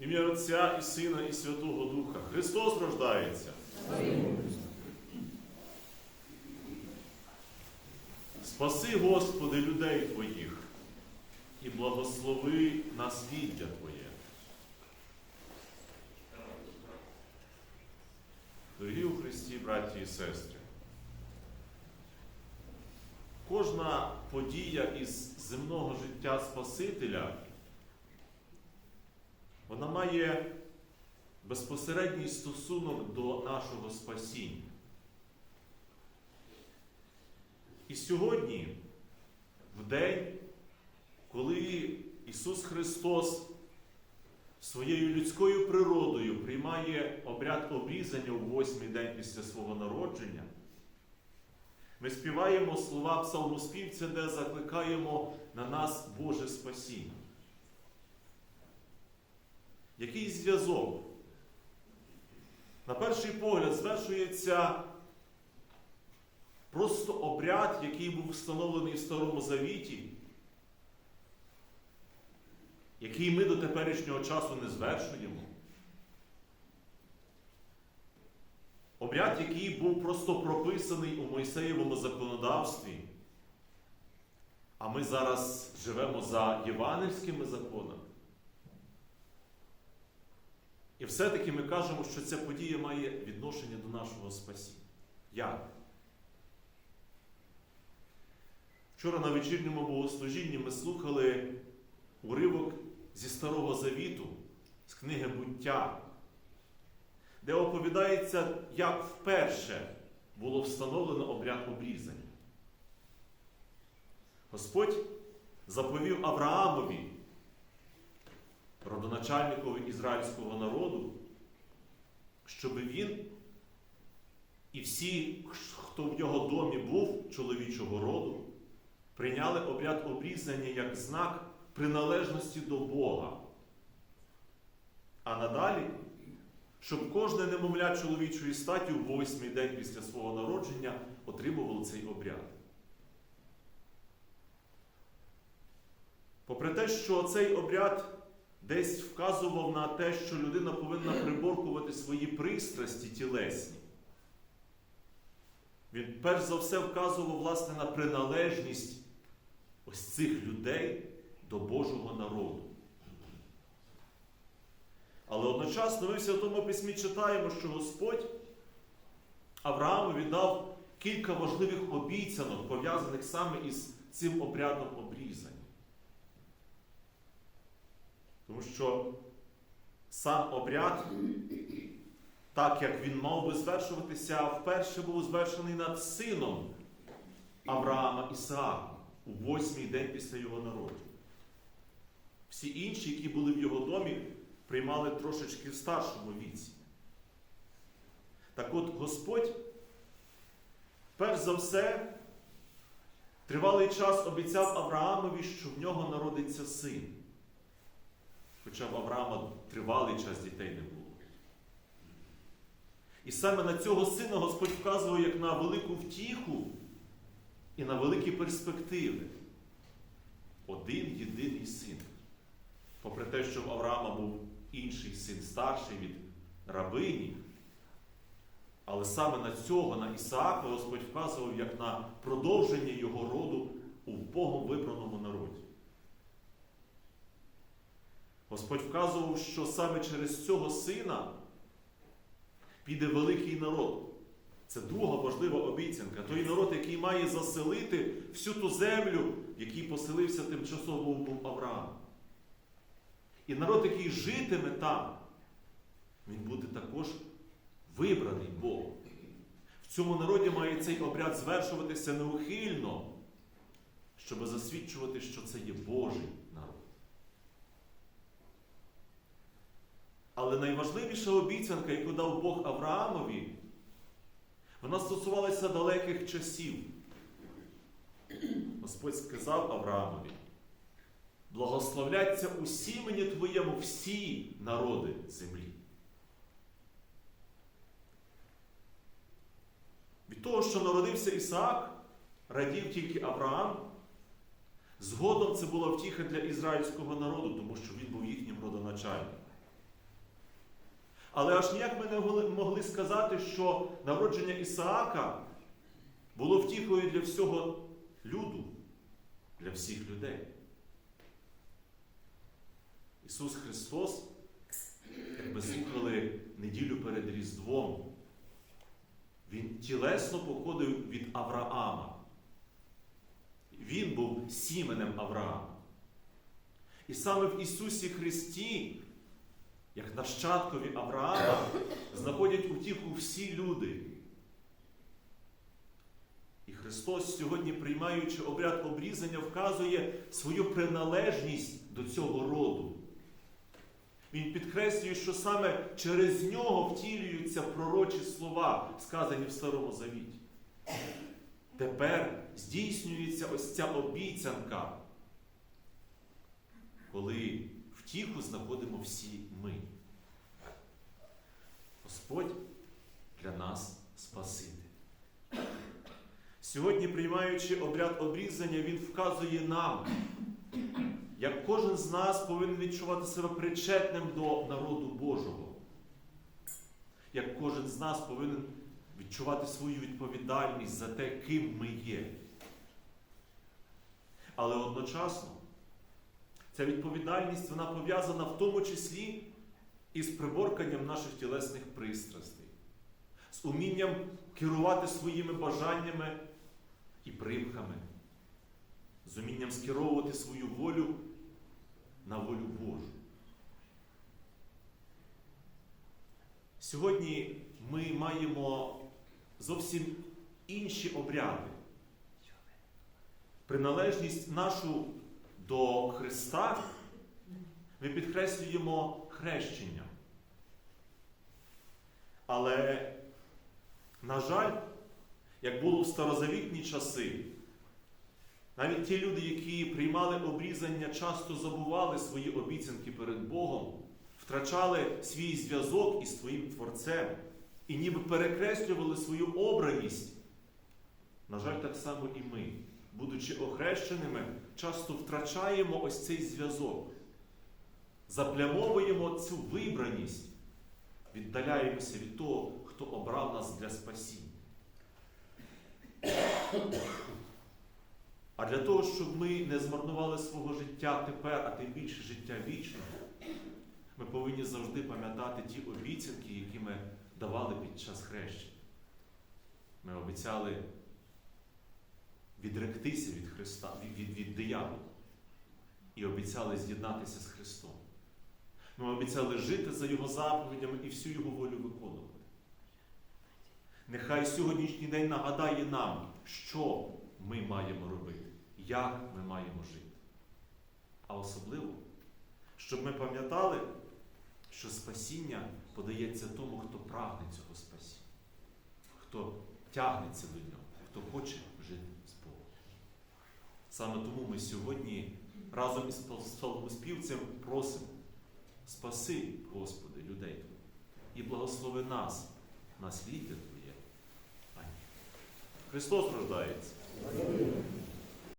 Ім'я Отця і Сина, і Святого Духа. Христос рождається. Спаси, Господи, людей Твоїх і благослови насліддя Твоє. Дорогі у Христі, браті і сестри, кожна подія із земного життя Спасителя, вона має безпосередній стосунок до нашого спасіння. І сьогодні, в день, коли Ісус Христос своєю людською природою приймає обряд обрізання у восьмий день після свого народження, ми співаємо слова псалмоспівця, де закликаємо на нас Боже спасіння. Який зв'язок? На перший погляд звершується просто обряд, який був встановлений в Старому Завіті, який ми до теперішнього часу не звершуємо. Обряд, який був просто прописаний у Мойсеєвому законодавстві. А ми зараз живемо за євангельськими законами. І все-таки ми кажемо, що ця подія має відношення до нашого спасіння. Як? Вчора на вечірньому богослужінні ми слухали уривок зі Старого Завіту, з книги буття, де оповідається, як вперше було встановлено обряд обрізання. Господь заповів Авраамові, родоначальникові ізраїльського народу, щоб він і всі, хто в його домі був чоловічого роду, прийняли обряд обрізання як знак приналежності до Бога. А надалі, щоб кожне немовля чоловічої статі у восьмий день після свого народження отримувало цей обряд. Попри те, що цей обряд десь вказував на те, що людина повинна приборкувати свої пристрасті тілесні, він перш за все вказував власне на приналежність ось цих людей до Божого народу. Але одночасно ми в Святому Письмі читаємо, що Господь Аврааму віддав кілька важливих обіцянок, пов'язаних саме із цим обрядом обрізання. Що сам обряд, так як він мав би звершуватися, вперше був звершений над сином Авраама Ісаака у восьмий день після його народження. Всі інші, які були в його домі, приймали трошечки в старшому віці. Так от Господь, перш за все, тривалий час обіцяв Авраамові, що в нього народиться син. Хоча в Авраама тривалий час дітей не було. І саме на цього сина Господь вказував як на велику втіху і на великі перспективи. Один єдиний син. Попри те, що в Авраама був інший син старший від рабині, але саме на цього, на Ісаака, Господь вказував як на продовження його роду у Богом вибраному народі. Господь вказував, що саме через цього сина піде великий народ. Це друга важлива обіцянка. Той народ, який має заселити всю ту землю, в якій поселився тимчасово був Авраам. І народ, який житиме там, він буде також вибраний Богом. В цьому народі має цей обряд звершуватися неухильно, щоб засвідчувати, що це є Божий народ. Але найважливіша обіцянка, яку дав Бог Авраамові, вона стосувалася далеких часів. Господь сказав Авраамові, благословляться у сімені твоєму всі народи землі. Від того, що народився Ісаак, радів тільки Авраам. Згодом це була втіха для ізраїльського народу, тому що він був їхнім родоначальником. Але аж ніяк ми не могли- сказати, що народження Ісаака було втіхою для всього люду, для всіх людей. Ісус Христос, як ми слухали неділю перед Різдвом, Він тілесно походив від Авраама. Він був сіменем Авраама. І саме в Ісусі Христі, як нащадкові Авраама, знаходять утіху всі люди. І Христос сьогодні, приймаючи обряд обрізання, вказує свою приналежність до цього роду. Він підкреслює, що саме через нього втілюються пророчі слова, сказані в Старому Завіті. Тепер здійснюється ось ця обіцянка, коли втіху знаходимо всі ми. Господь для нас Спаситель. Сьогодні, приймаючи обряд обрізання, Він вказує нам, як кожен з нас повинен відчувати себе причетним до народу Божого. Як кожен з нас повинен відчувати свою відповідальність за те, ким ми є. Але одночасно ця відповідальність вона пов'язана в тому числі із приборканням наших тілесних пристрастей, з умінням керувати своїми бажаннями і примхами, з умінням скеровувати свою волю на волю Божу. Сьогодні ми маємо зовсім інші обряди. Приналежність нашу до Христа ми підкреслюємо хрещенням. Але, на жаль, як було в старозавітні часи, навіть ті люди, які приймали обрізання, часто забували свої обіцянки перед Богом, втрачали свій зв'язок із своїм Творцем і ніби перекреслювали свою обраність. На жаль, так само і ми, будучи охрещеними, часто втрачаємо ось цей зв'язок, заплямовуємо цю вибраність, віддаляємося від того, хто обрав нас для спасіння. А для того, щоб ми не змарнували свого життя тепер, а тим більше життя вічного, ми повинні завжди пам'ятати ті обіцянки, які ми давали під час хрещення. Ми обіцяли відректися від Христа, від, від, від диявола. І обіцяли з'єднатися з Христом. Ми обіцяли жити за Його заповідями і всю Його волю виконувати. Нехай сьогоднішній день нагадає нам, що ми маємо робити, як ми маємо жити. А особливо, щоб ми пам'ятали, що спасіння подається тому, хто прагне цього спасіння, хто тягнеться до нього, хто хоче. Саме тому ми сьогодні разом із псалмоспівцем просимо спаси, Господи, людей і благослови нас, насліддя Твоє. Амінь. Христос рождається.